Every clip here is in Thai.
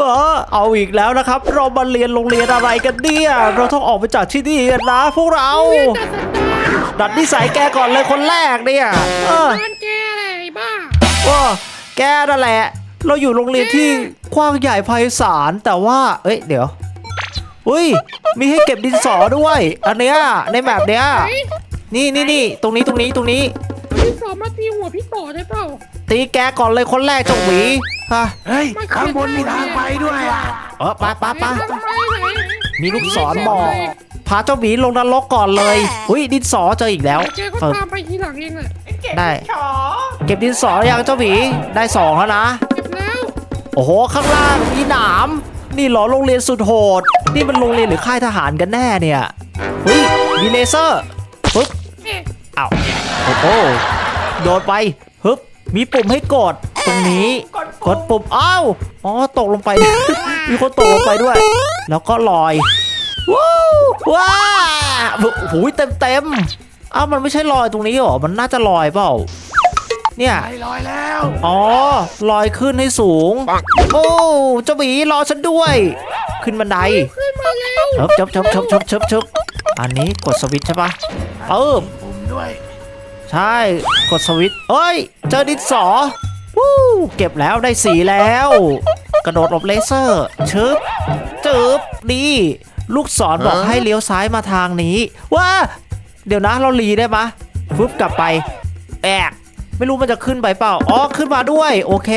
เออเอาอีกแล้วนะครับ เรามาเรียนโรงเรียนอะไรกันเนี่ย เราต้องออกไปจากที่นี่กันนะพวกเราจัดสันดานดัดนิสัยแกก่อนเลยคนแรกเนี่ย เออบ้านแกอะไรไอ้บ้าว่าแกนั่นแหละ เราอยู่โรงเรียนที่กว้างใหญ่ไพศาลแต่ว่า เอ้ยเดี๋ยวอุ้ย มีให้เก็บดินสอด้วย อันเนี้ยในแบบเนี้ยไอ้นี่นี่นี่ตรงนี้ตรงนี้ตรงนี้พี่สอนมาตีหัวพี่ต่อได้เปล่าตีแกก่อนเลยคนแรกเจ้าหวี ฮะเฮ้ยข้างบนมีทางไปด้วยอะเออไปไปไปทำไมไหนมีลูกศรบอกพาเจ้าหวีลงนรกก่อนเลยอุ้ยดินสอเจออีกแล้วแกก็เออตามไปทีหลังเองแหละได้ เก็บดินสอยังเจ้าหวีได้สองแล้วนะเก็บแล้วโอ้โหข้างล่างมีหนาม นี่เหรอโรงเรียนสุดโหด นี่มันโรงเรียนหรือค่ายทหารกันแน่เนี่ยเฮ้ยมีเลเซอร์ปึ๊บเอ๊ะอ้าวโอ้โหโดดไปฮึบมีปุ่มให้กดตรงนี้กด ปุ่มอ้าวอ๋อตกลงไป มีคนตกลงไปด้วย แล้วก็ลอยว้าวว้าโอ้โหเต็มเต็มๆอ้าวมันไม่ใช่ลอยตรงนี้หรอ มันน่าจะลอยเปล่า เนี่ยไปลอยแล้ว อ๋อลอยขึ้นให้สูง โอ้เจ้าหมีรอฉันด้วย ขึ้นบันไดขึ้นมาแล้วเชิบเชิบเชิบเชิบเชิบเชิบเชิบอันนี้กดสวิตช์ใช่ปะเอิบปุ่มด้วยใช่ กดสวิตช์เอ้ย เจอดินสอ วู้เก็บแล้วได้สีแล้ว กระโดดหลบเลเซอร์ชึบจึบดีลูกศรบอกให้เลี้ยวซ้ายมาทางนี้ว้าเดี๋ยวนะเราลีได้ปะฟึบกลับไปแอกไม่รู้มันจะขึ้นไปเปล่า อ๋อ ขึ้นมาด้วย โอเค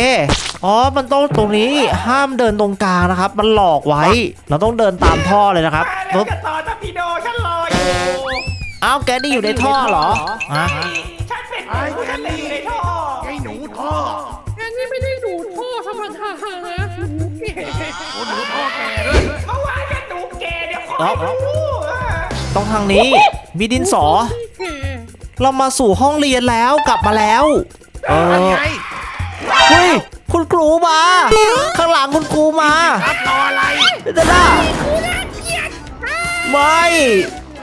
อ๋อ มันต้องตรงนี้ ห้ามเดินตรงกลางนะครับ มันหลอกไว้ เราต้องเดินตามท่อเลยนะครับแล้วปึ๊บจะต่อตะพีโดฉันรออยู่อ้าวแกนี่อยู่ในท่อเหรอฮะฉันเป็นไอ้ผู้แกฉันเล่นี่นในท่อไอ้หนูท่อ อเอ้าให้รู้เออต้องทางนี้ มีดินสอพี่เก๋เรามาสู่ห้องเรียนแล้วกลับมาแล้วเอนั่นอไงเฮ้ยคุณครูมา ข้างหลังคุณครูมาครับรออะไรเด้าไม่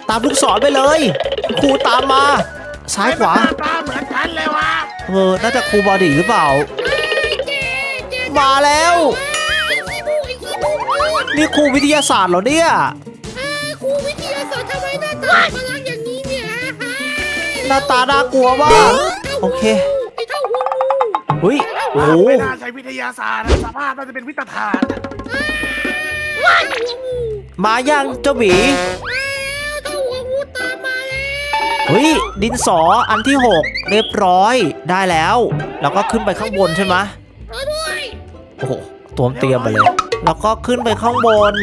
ตามลูกศรไปเลย ครูตามมา ซ้ายขวาตาเหมือนกันเลยวะเออน่าจะครูบอดี้หรือเปล่าเก๋เก๋มาแล้วไอ้ขี้มูกไอ้ขี้มูกพูดนี่ครูวิทยาศาสตร์เหรอเนี่ย ทำไมหน้าตาพลังอย่างนี้เนี่ยฮะหน้าตาน่ากลัวมากโอเคไอ้เท่าหัวงูเฮ้ยโอ้โหไม่น่าใช้วิทยาศาสตร์นะสภาพน่าจะเป็นวิทยาศาสตร์ไอ้เท่าหัวงูมายังเจ้าหมีเท่าหัวงูตามมาแล้วเฮ้ยดินสออันที่6เรียบร้อยได้แล้ว แล้วก็ขึ้นไปข้างบนใช่ไหม เอาด้วยโอ้โหตัวมเตรียมมาเลย แล้วก็ขึ้นไปข้างบน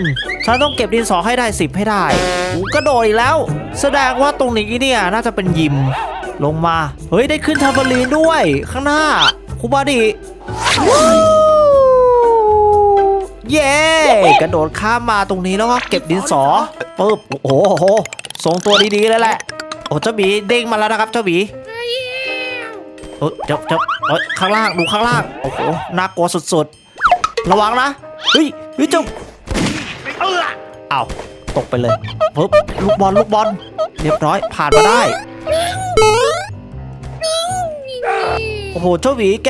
ฉันต้องเก็บดินสอให้ได้10ให้ได้กระโดดอีกแล้ว แสดงว่าตรงนี้เนี่ยน่าจะเป็นยิม ลงมา เฮ้ยได้ขึ้นทาบลีนด้วย ข้างหน้าครูบาดีเย้กระโดดข้ามมาตรงนี้แล้วก็เก็บดินสอปึ๊บโอ้โหทรงตัวดีๆเลยแหละ โอ้เจ้าหมีเด้งมาแล้วนะครับเจ้าหมีไอ้เฮ้ยเอ้ยเจ้าเจ้าเอ้ยข้างล่างดูข้างล่าง โอ้โหน่ากลัวสุดๆ ระวังนะ เฮ้ยเฮ้ยเจ้า เอื้ออ้าวตกไปเลยปึ๊บลูกบอลลูกบอลเรียบร้อยผ่านมาได้นี่นี่โอ้โหเจ้าหวีแก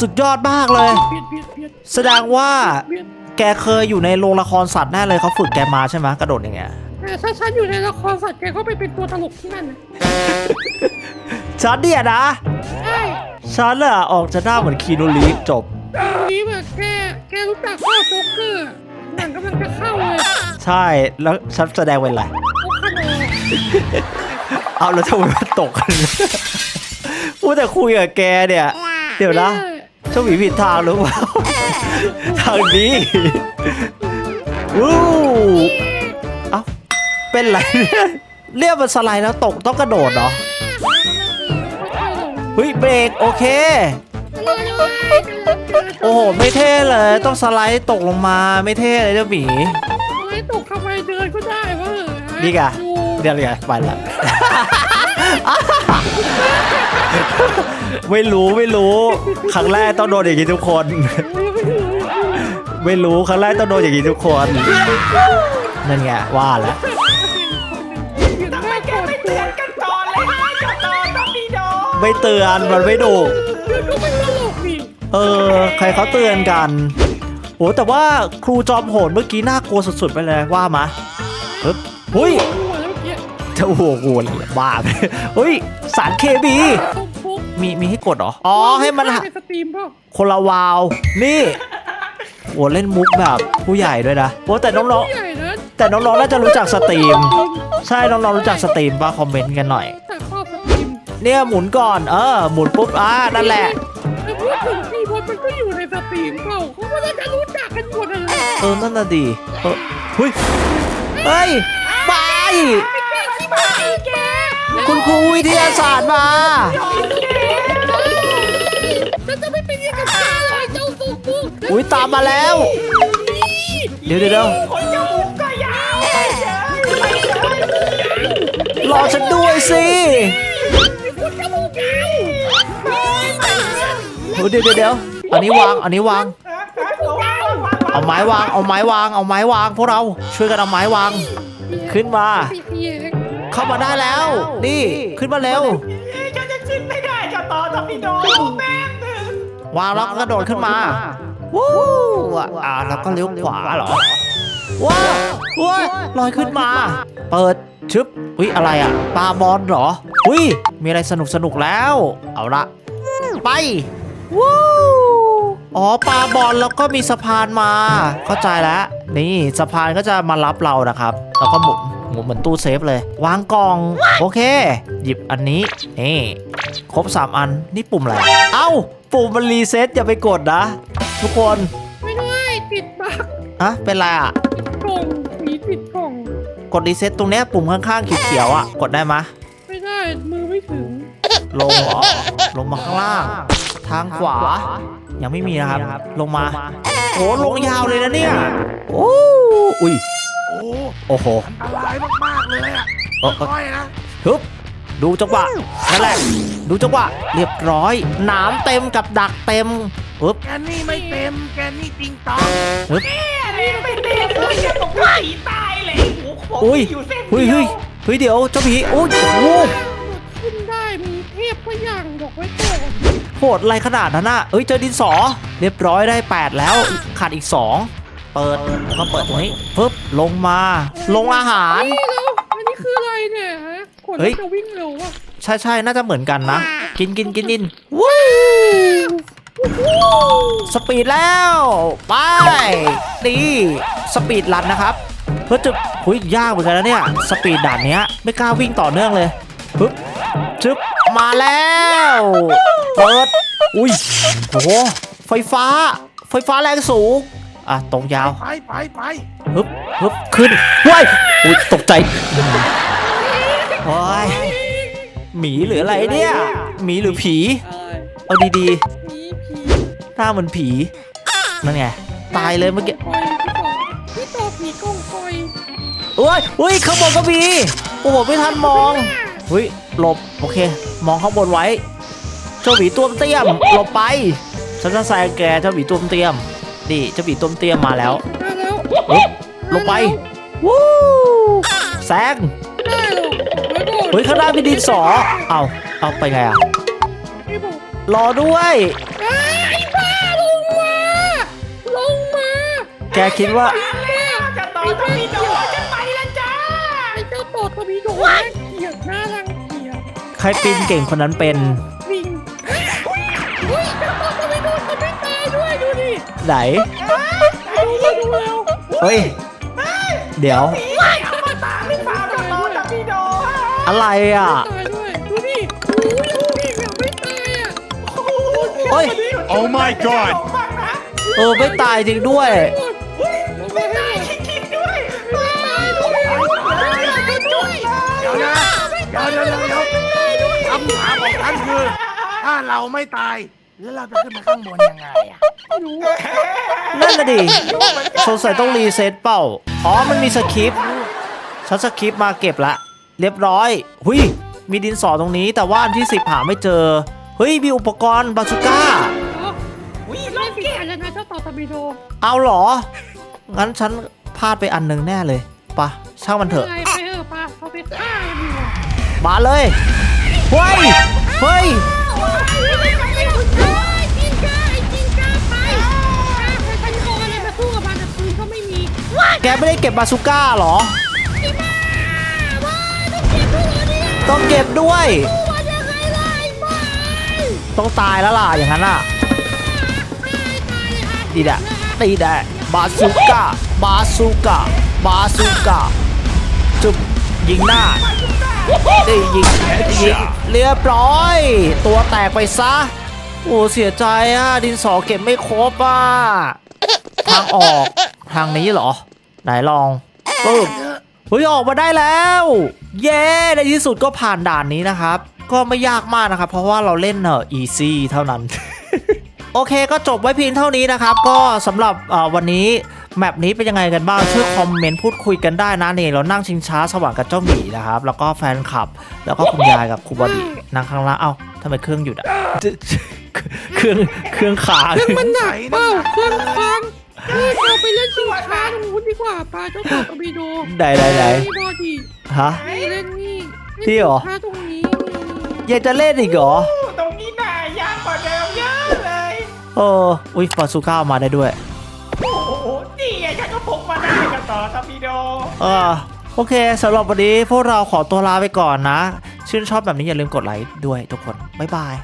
สุดยอดมากเลยเบียดเบียดเบียดแสดงว่าเบียดแกเคยอยู่ในโรงละครสัตว์แน่เลยเขาฝึกแกมาใช่ไหมกระโดดอย่างเงี้ยแต่ถ้าฉันอยู่ในละครสัตว์แกก็ไปเป็นตัวตลกที่นั่นนะฉันเนี่ยนะใช่ฉันอะออกจะหน้าเหมือนคีนูรีฟจบนี่แบบแกแกรู้จักข้อโจ๊กเกอร์ หนังกำลังจะเข้าเลยใช่แล้วฉันแสดงเป็นอะไรโอ้ขนมเอาแล้วทำไมมันตกกันพูดแต่คุยกับแกเนี่ย เดี๋ยวนะเจ้าหมีผิดทางหรือเปล่าทางนี้วู้เอ้าเป็นไรเนี่ยเรียกมันสไลด์แล้วตกต้องกระโดดเหรอเฮ้ยเบรกโอเค โอ้โห ไม่เท่เลย ต้องสไลด์ตกลงมาไม่เท่เลยเจ้าหมีไม่ตกทำไมเดินก็ได้วะเหรอนี่ไงเดี๋ยวเดี๋ยวไปละไม่รู้ไม่รู้ครั้งแรกต้องโดนอย่างนี้ทุกคน ไม่รู้ครั้งแรกต้องโดนอย่างนี้ทุกคนนั่นไงว่าแล้วทำไมแกไม่เตือนกันก่อนเลยฮะจะต่อตะพีโดไม่เตือนมันไม่ดุ เดินก็ไม่ตลกนี่เออ ใครเขาเตือนกันโอ้แต่ว่าครูจอมโหดเมื่อกี้น่ากลัวสุดๆไปเลยว่ามาปึ๊บหุ้ยหัวแล้วเกี้ยจะโอ้โหอะไรบ้าไปเฮ้ย สารเคมีต้องพกมีมีให้กดเหรอ อ๋อ ให้มันหาในสตรีมเปล่าคนละวาว นี่โอ้เล่นมุกแบบผู้ใหญ่ด้วยนะโอ้แต่น้องใหญ่นะๆแต่น้องๆน่าจะรู้จักสตรีม ใช่ น้องๆรู้จักสตรีมป่ะคอมเมนต์กันหน่อยแต่ชอบสตรีมเนี่ยหมุนก่อน เออ หมุนปุ๊บ อ่า นั่นแหละ แต่พูดถึงพี่บอลมันก็อยู่ในสตรีมเปล่าเขาก็น่าจะรู้จักกันหมดนั่นแหละเออนั่นน่ะดีเออเฮ้ยเฮ้ยไปแกคุณครูวิทยาศาสตร์มา ฉันจะไม่เป็นอย่างกับแกเลยเจ้าตุ๊กตุ๊กอุ้ยตามมาแล้ว เดี๋ยวเดี๋ยวเดี๋ยวคนจมูกก็ยาวไปเยอะไปเยอะรอฉันด้วยสิคุณจมูกยาวเฮ้ยเดี๋ยวเดี๋ยวเดี๋ยว อันนี้วาง อันนี้วาง เอาไม้วาง เอาไม้วาง เอาไม้วางพวกเราช่วยกันเอาไม้วาง ขึ้นมาสีเขียวเข้ามาได้แล้ว นี่ขึ้นมาเร็วฉันจะขึ้นไม่ได้จะต่อทพี่โดแป๊บนึงวางแล้วก็กระโดดขึ้นมาวู้อ่าแล้วก็เลี้ยวขวาเหรอว้าวว้าวลอยขึ้นมา เปิดชึบอุ้ยอะไรอะปลาบอลเหรออุ้ยมีอะไรสนุกสนุกแล้ว เอาละไปวู้ อ๋อปลาบอลแล้วก็มีสะพานมา เข้าใจแล้ว นี่สะพานก็จะมารับเรานะครับ แล้วก็หมุนหมุนเหมือนตู้เซฟเลย วางกล่อง โอเค หยิบอันนี้ นี่ ครบ 3 อัน นี่ปุ่มอะไร เอ้า ปุ่มมันรีเซ็ตอย่าไปกดนะ ทุกคน ไม่ได้ติดบั๊กอะเป็นไรอะ กล่องสีติดกล่อง กดรีเซ็ตตรงเนี้ยปุ่มข้างๆเขียวๆอะ กดได้ไหมะไม่ได้มือไม่ถึง ลงเหรอ ลงมาข้างล่าง ทางขวา ยังไม่มีนะครับ ลงมา โอ้ลงยาวเลยนะเนี่ย โอ้อุ้ยโอ้โอ้โหอันตรายมากๆเลยอะเออเออค่อยๆนะฮึบดูจังหวะนั่นแหละ ดูจังหวะเรียบร้อยหนามเต็มกับดักเต็มปึ๊บแกนี่ไม่เต็ม แกนี่จริงต้องฮึบนี่ไม่เต็มเลยจะตกไหลตายเลยโอ้โหอุ้ยอยู่เส้นเฮ้ยเดีเฮ้ยยวเฮ้ยเดี๋ยวเจ้าผีอุ้ยโอ้โหขึ้นได้มีเทพก็อย่างบอกไว้ก่อนโหดอะไรขนาดนั้นน่ะเอ้ยเจอดินสอ เรียบร้อยได้ 8 แล้วขาดอีก 2 เปิดแล้วก็เปิดตรงนี้ปึ๊บลงมา ลงอาหาร นี่แล้วอันนี้คืออะไรเนี่ยฮะขนเฮ้ย จะวิ่งเร็วอะใช่ใช่น่าจะเหมือนกันนะ กินกินกินกินวู้สปีดแล้ว ไปดีสปีดรันนะครับ เพื่อจะหุยยากเหมือนกันนะเนี่ยสปีดด่านเนี้ย ไม่กล้าวิ่งต่อเนื่องเลยปึ๊บชึบมาแล้ว เปิด อุ้ย โอ้โห ไฟฟ้า ไฟฟ้าแรงสูง อะ ตรงยาว ไปไปไปฮึบฮึบขึ้นเว้ยอุ้ย ตกใจโอ้ยหมีหรืออะไรเนี่ย หมีหรือผี เอาดีมีผีๆหน้าเหมือนผี นั่นไง ตายเลยเมื่อกี้กอยพี่ต่อพี่ต่อผีกองกอยโอ้ยอุ้ยข้างบนก็มี โอ้โห ไม่ทันมอง เฮ้ย หลบ โอเค มองข้างบนไว้ เจ้าหมีตัวเตี้ยมหลบไปฉันจะแซงแกเจ้าหมีตัวเตี้ยมนี่เจ้าหมีตัวเตี้ยมมาแล้วมาแล้วเฮ้ยลงไปวู้แซงไม่ได้หรอกไว้ก่อนเฮ้ยข้างหน้ามีดินสอเอาเอาไปไงอะไม่บอกรอด้วยไอ้บ้าลงมาลงมาแกคิดว่าจะต่อทพี่โดจะไปแล้วจ้าไอ้เจ้าต่อทวีโดน่าเกลียดน่ารังเกียจใครปีนเก่งคนนั้นเป็น ไหนดูมาดูแล้วเฮ้ย เดี๋ยวเอามาตามพี่ฟ้าจะต่อทพี่โดอะไรอะ ตายด้วยดูดิอุ้ยดูดิยังไม่ตายอะเฮ้ย Oh my god เออไม่ตายจริงด้วย ไม่ตายคิดด้วยไม่ตายด้วยด้วยเดี๋ยวนะเดี๋ยวเดี๋ยวเดี๋ยวเดี๋ยวคำถามของท่านคือ ถ้าเราไม่ตาย แล้วเราจะขึ้นมาข้างบนยังไงอะนั่นน่ะดิสงสัยต้องรีเซ็ตเปล่า อ๋อ มันมีสคริปต์ฉันสคริปต์มาเก็บละ เรียบร้อย หุยมีดินสอตรงนี้ แต่ว่าอันที่สิบหาไม่เจอ เฮ้ย มีอุปกรณ์บาซูก้า อุ้ยเล่นเกมแล้วนะเจ้าต่อทวีโดเอาเหรอ งั้นฉันพลาดไปอันหนึ่งแน่เลยปะช่างมันเถอะ ไปเถอะป้าเขาไปฆ่ากันดีกว่ามาเลย เฮ้ย เฮ้ยไม่ได้ไม่ได้ เฮ้ยจิงก้าไอ้จิงก้าไปไปฉันโดนอะไรมาสู้แกไม่ได้เก็บบาซูก้าเหรอต้องเก็บด้วยต้องตายแล้วล่ะอย่างนั้นอะดีแดะตีแดะบาซูก้าบาซูก้าบาซูก้าจุบยิงหน้า ได้ยิงยิงเรียบร้อย ตัวแตกไปซะ โอ้เสียใจอะดินสอเก็บไม่ครบอะทางออกทางนี้เหรอ ไหนลองปึ๊บเฮ้ยออกมาได้แล้ว เย้ในที่สุดก็ผ่านด่านนี้นะครับ ก็ไม่ยากมากนะครับ เพราะว่าเราเล่นเอออีซี่เท่านั้น โอเคก็จบไว้เพียงเท่านี้นะครับ ก็สำหรับวันนี้ แมปนี้เป็นยังไงกันบ้างช่วยคอมเมนต์พูดคุยกันได้นะนี่เรานั่งชิงช้าสว่างกับเจ้าหมีนะครับแล้วก็แฟนคลับ แล้วก็คุณยายกับครูบอดีนั่งข้างล่างเอ้าทำไมเครื่องหยุดอะเครื่องเครื่องค้างมันหนักเปล่าใส่น้ำหนักเครื่องค้างเฮ้ยเราไปเล่นชิงช้าตรงนู้นดีกว่าปลาเจ้าต่อตะบีโดไหนไหนไหนนี่บอดี้ฮะนี่เล่นนี่ที่เหรอช้าตรงนี้ยังจะเล่นอีกเหรอตรงนี้น่ายากกว่าเดิมเยอะเลยเอออุ้ยปาซูก้ามาได้ด้วย เออโอเคสำหรับวันนี้พวกเราขอตัวลาไปก่อนนะ ชื่นชอบแบบนี้อย่าลืมกดไลค์ด้วยทุกคน บ๊ายบาย